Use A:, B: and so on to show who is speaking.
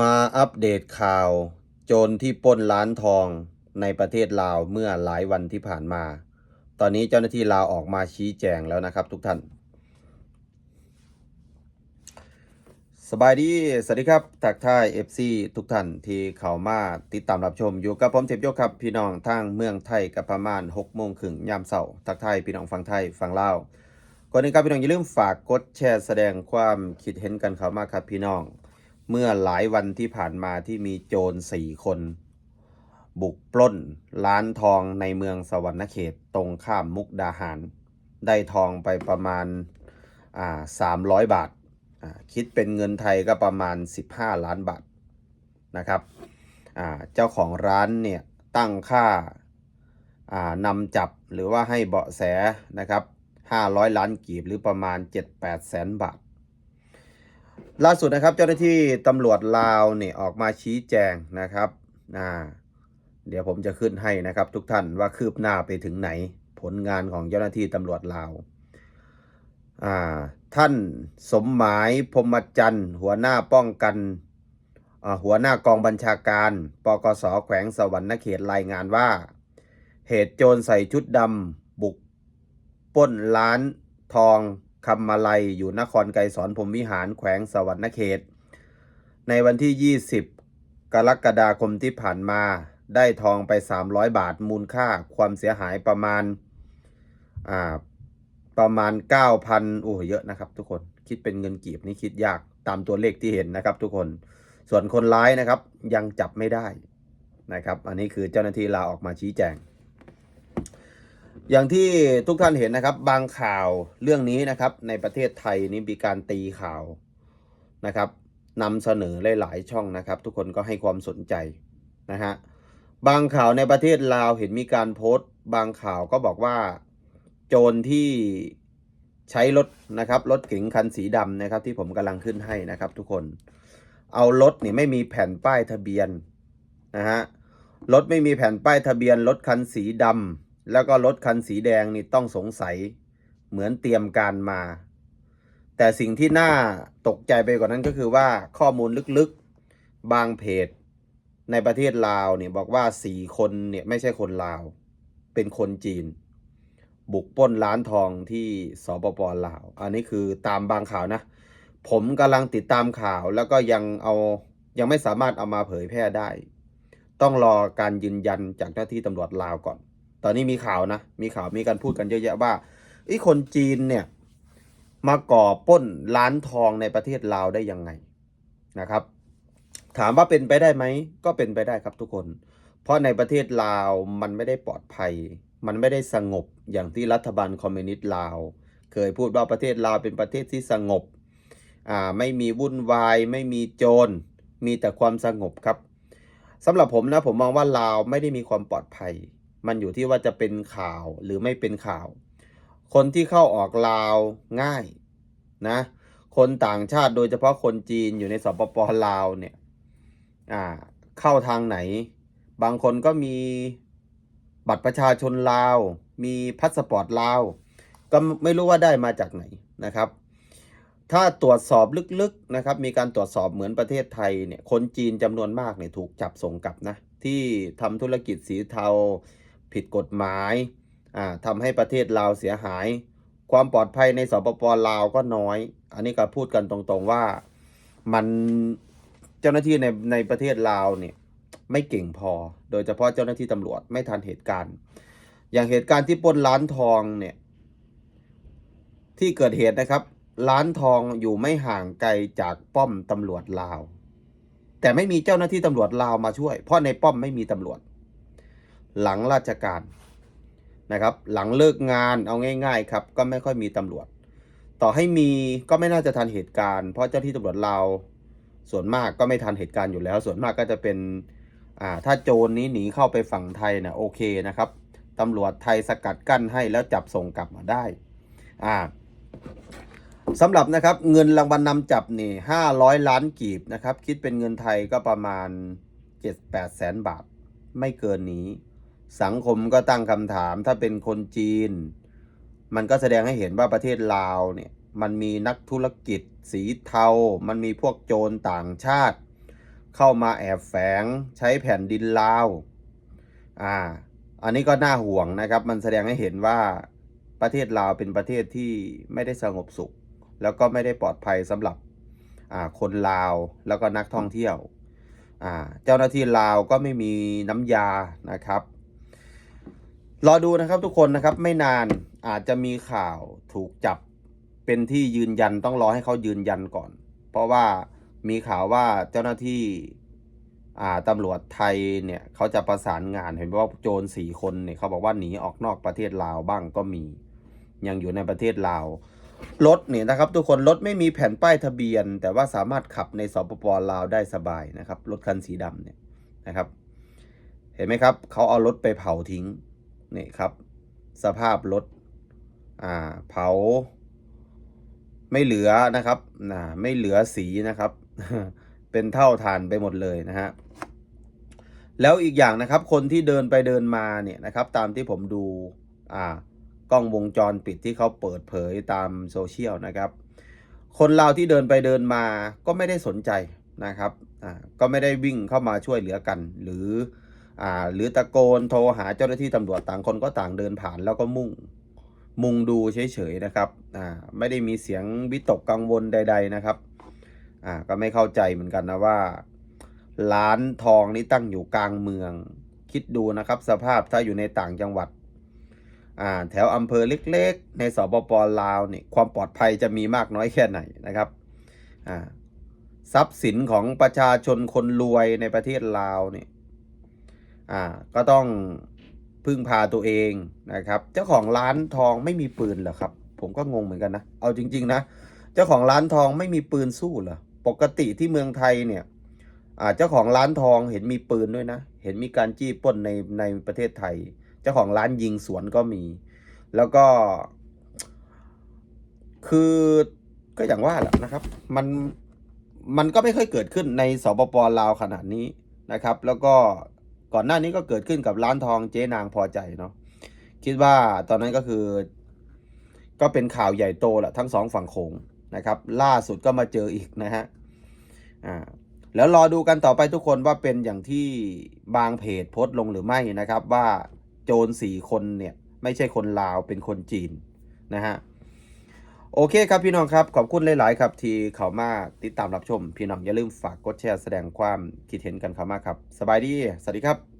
A: มาอัปเดตข่าว โจรที่ปล้นร้านทองในประเทศลาวเมื่อหลายวันที่ผ่านมา ตอนนี้เจ้าหน้าที่ลาวออกมาชี้แจงแล้วนะครับทุกท่าน สบายดี สวัสดีครับทักทาย FC ทุกท่านที่เข้ามาติดตามรับชมอยู่กับผมเทพโยกครับ พี่น้องทางเมืองไทยกับประมาณ6โมงครึ่งยามเสาร์ทักทายพี่น้องฟังไทยฟังลาวก่อนอื่นครับพี่น้องอย่าลืมฝากกดแชร์แสดงความคิดเห็นกันเข้ามาครับพี่น้อง เมื่อหลายวันที่ผ่านมาที่มีโจรสี่คน บุกปล้นร้านทองในเมืองสวรรณเขตตรงข้ามมุกดาหาร ได้ทองไปประมาณอ่าสามร้อยบาทาคิดเป็นเงินไทยก็ประมาณ 15 ล้านบาทนะครับเจ้าของร้านเนี่ยตั้งค่าอ่านำจับหรือว่าให้เบาะแสนะครับ 500 ล้านกีบหรือประมาณ 7-8แสนบาท ล่าสุดนะครับเจ้าหน้าที่ตำรวจลาวเนี่ยออกมาชี้แจงนะครับอ่าเดี๋ยวผมจะขึ้นให้นะครับ ทุกท่านว่าคืบหน้าไปถึงไหน ผลงานของเจ้าหน้าที่ตำรวจลาวอ่าท่านสมหมายพรมจันทร์ หัวหน้าป้องกันอ่าหัวหน้ากองบัญชาการ ปกสแขวงสวรรณเขตรายงานว่า เหตุโจรใส่ชุดดำบุกปล้นร้านทอง คำมาลัยอยู่นครไกรสอนพรมวิหารแขวงสวรรณเขต ในวันที่ 20 กรกฎาคมที่ผ่านมา ได้ทองไป 300 บาทมูลค่าความเสียหายประมาณอ่าประมาณ 9,000โอ้เยอะนะครับ ทุกคนคิดเป็นเงินกีบนี่คิดยากตามตัวเลขที่เห็นนะครับ ทุกคนส่วนคนร้ายนะครับยังจับไม่ได้นะครับ อันนี้คือเจ้าหน้าที่ลาออกมาชี้แจง อย่างที่ทุกท่านเห็นนะครับบางข่าวเรื่องนี้นะครับ ในประเทศไทยนี่มีการตีข่าวนะครับนำเสนอหลายๆช่องนะครับ ทุกคนก็ให้ความสนใจนะฮะบางข่าวในประเทศลาวเห็นมีการโพสต์ บางข่าวก็บอกว่า โจรที่ใช้รถนะครับรถเก๋งคันสีดำนะครับ ที่ผมกำลังขึ้นให้นะครับ ทุกคน เอารถนี่ไม่มีแผ่นป้ายทะเบียนนะฮะรถไม่มีแผ่นป้ายทะเบียนรถคันสีดำ แล้วก็รถคันสีแดงนี่ต้องสงสัยเหมือนเตรียมการมา แต่สิ่งที่น่าตกใจไปกว่านั้นก็คือว่าข้อมูลลึกๆบางเพจ ในประเทศลาวเนี่ยบอกว่าสี่คนเนี่ยไม่ใช่คนลาว เป็นคนจีน บุกปล้นร้านทองที่สปปลาว อันนี้คือตามบางข่าวนะ ผมกำลังติดตามข่าวแล้วก็ยังเอายังไม่สามารถเอามาเผยแพร่ได้ ต้องรอการยืนยันจากเจ้าที่ตำรวจลาวก่อน ตอนนี้มีข่าวนะ มีข่าวมีการพูดกันเยอะแยะว่าไอ้คนจีนเนี่ยมาก่อปล้นร้านทองในประเทศลาวได้ยังไงนะครับ ถามว่าเป็นไปได้ไหมก็เป็นไปได้ครับทุกคน เพราะในประเทศลาวมันไม่ได้ปลอดภัย มันไม่ได้สงบอย่างที่รัฐบาลคอมมิวนิสต์ลาว เคยพูดว่าประเทศลาวเป็นประเทศที่สงบอ่าไม่มีวุ่นวาย ไม่มีโจรมีแต่ความสงบครับสำหรับผมนะผมมองว่าลาวไม่ได้มีความปลอดภัย มันอยู่ที่ว่าจะเป็นข่าวหรือไม่เป็นข่าว คนที่เข้าออกลาวง่ายนะ คนต่างชาติโดยเฉพาะคนจีนอยู่ในสปปลาวเนี่ยอ่าเข้าทางไหน บางคนก็มีบัตรประชาชนลาว มีพาสปอร์ตลาว ก็ไม่รู้ว่าได้มาจากไหนนะครับ ถ้าตรวจสอบลึกๆนะครับ มีการตรวจสอบเหมือนประเทศไทยเนี่ย คนจีนจำนวนมากเนี่ยถูกจับส่งกลับนะ ที่ทำธุรกิจสีเทา ผิดกฎหมายอ่าทำให้ประเทศลาวเสียหาย ความปลอดภัยในสปปลาวก็น้อย อันนี้ก็พูดกันตรงๆว่ามันเจ้าหน้าที่ในในประเทศลาวเนี่ยไม่เก่งพอ โดยเฉพาะเจ้าหน้าที่ตำรวจไม่ทันเหตุการณ์ อย่างเหตุการณ์ที่ปล้นร้านทองเนี่ยที่เกิดเหตุนะครับ ร้านทองอยู่ไม่ห่างไกลจากป้อมตำรวจลาว แต่ไม่มีเจ้าหน้าที่ตำรวจลาวมาช่วย เพราะในป้อมไม่มีตำรวจ หลังราชการนะครับ หลังเลิกงานเอาง่าย ๆ ครับ ก็ไม่ค่อยมีตำรวจ ต่อให้มีก็ไม่น่าจะทันเหตุการณ์เพราะเจ้าที่ตำรวจลาส่วนมากก็ไม่ทันเหตุการณ์อยู่แล้ว ส่วนมากก็จะเป็นอ่าถ้าโจรนี้หนีเข้าไปฝั่งไทยนะโอเคนะครับตำรวจไทยสกัดกั้นให้แล้วจับส่งกลับมาได้อ่าสำหรับนะครับเงินรางวัลนำจับนี่ห้าร้อยล้านกีบนะครับ คิดเป็นเงินไทยก็ประมาณเจ็ดแปดแสนบาทไม่เกินนี้ สังคมก็ตั้งคำถามถ้าเป็นคนจีน มันก็แสดงให้เห็นว่าประเทศลาวเนี่ยมันมีนักธุรกิจสีเทา มันมีพวกโจรต่างชาติ เข้ามาแอบแฝงใช้แผ่นดินลาว อ่า อันนี้ก็น่าห่วงนะครับ มันแสดงให้เห็นว่าประเทศลาวเป็นประเทศที่ไม่ได้สงบสุข แล้วก็ไม่ได้ปลอดภัยสำหรับอ่าคนลาวแล้วก็นักท่องเที่ยวอ่าเจ้าหน้าที่ลาวก็ไม่มีน้ำยานะครับ รอดูนะครับทุกคนนะครับไม่นานอาจจะมีข่าวถูกจับเป็นที่ยืนยันต้องรอให้เขายืนยันก่อน เพราะว่ามีข่าวว่าเจ้าหน้าที่อ่าตำรวจไทยเนี่ยเขาจะประสานงานเห็นว่าโจรสี่คนเนี่ยเขาบอกว่าหนีออกนอกประเทศลาวบ้างก็มี ยังอยู่ในประเทศลาวรถเนี่ยนะครับ ทุกคนรถไม่มีแผ่นป้ายทะเบียน แต่ว่าสามารถขับในสปปลาวได้สบายนะครับรถคันสีดำเนี่ยนะครับ เห็นไหมครับเขาเอารถไปเผาทิ้ง นี่ครับ สภาพรถอ่าเผา ไม่เหลือนะครับนะไม่เหลือสีนะครับ เป็นเท่าฐานไปหมดเลยนะฮะแล้วอีกอย่างนะครับ คนที่เดินไปเดินมาเนี่ยนะครับ ตามที่ผมดูอ่ากล้องวงจรปิดที่เขาเปิดเผยตามโซเชียลนะครับ คนลาที่เดินไปเดินมาก็ไม่ได้สนใจนะครับอ่าก็ไม่ได้วิ่งเข้ามาช่วยเหลือกัน หรือ หรือตะโกนโทรหาเจ้าหน้าที่ตำรวจต่างคนก็ต่างเดินผ่านแล้วก็มุ่งมุงดูเฉยๆนะครับไม่ได้มีเสียงวิตกกังวลใด ๆนะครับก็ไม่เข้าใจเหมือนกันนะว่า ร้านทองนี้ตั้งอยู่กลางเมือง คิดดูนะครับสภาพถ้าอยู่ในต่างจังหวัดแถวอำเภอเล็กๆ ในสปปลาวนี่ความปลอดภัยจะมีมากน้อยแค่ไหนนะครับทรัพย์สินของประชาชนคนรวยในประเทศลาวเนี่ย อ่าก็ต้องพึ่งพาตัวเองนะครับ เจ้าของร้านทองไม่มีปืนเหรอครับ ผมก็งงเหมือนกันนะ เอาจริง ๆ นะ เจ้าของร้านทองไม่มีปืนสู้เหรอ ปกติที่เมืองไทยเนี่ยอ่าเจ้าของร้านทองเห็นมีปืนด้วยนะ เห็นมีการจี้ป้นในในประเทศไทย เจ้าของร้านยิงสวนก็มี แล้วก็ คือก็อย่างว่าแหละนะครับ มันมันก็ไม่ค่อยเกิดขึ้นในสปปลาวขนาดนี้นะครับ แล้วก็ ก่อนหน้านี้ก็เกิดขึ้นกับร้านทองเจ๊นางพอใจเนาะคิดว่าตอนนั้นก็คือ ก็เป็นข่าวใหญ่โตแหละทั้งสองฝั่งโขงนะครับ ล่าสุดก็มาเจออีกนะฮะอ่าแล้วรอดูกันต่อไปทุกคนว่าเป็นอย่างที่บางเพจโพสต์ลงหรือไม่นะครับ ว่าโจรสี่คนเนี่ย ไม่ใช่คนลาวเป็นคนจีนนะฮะ โอเคครับพี่น้องครับขอบคุณหลาย ๆ ครับ ที่เขามาติดตามรับชม พี่น้องอย่าลืมฝากกดแชร์แสดงความคิดเห็นกันเข้ามาครับ สบายดี สวัสดีครับ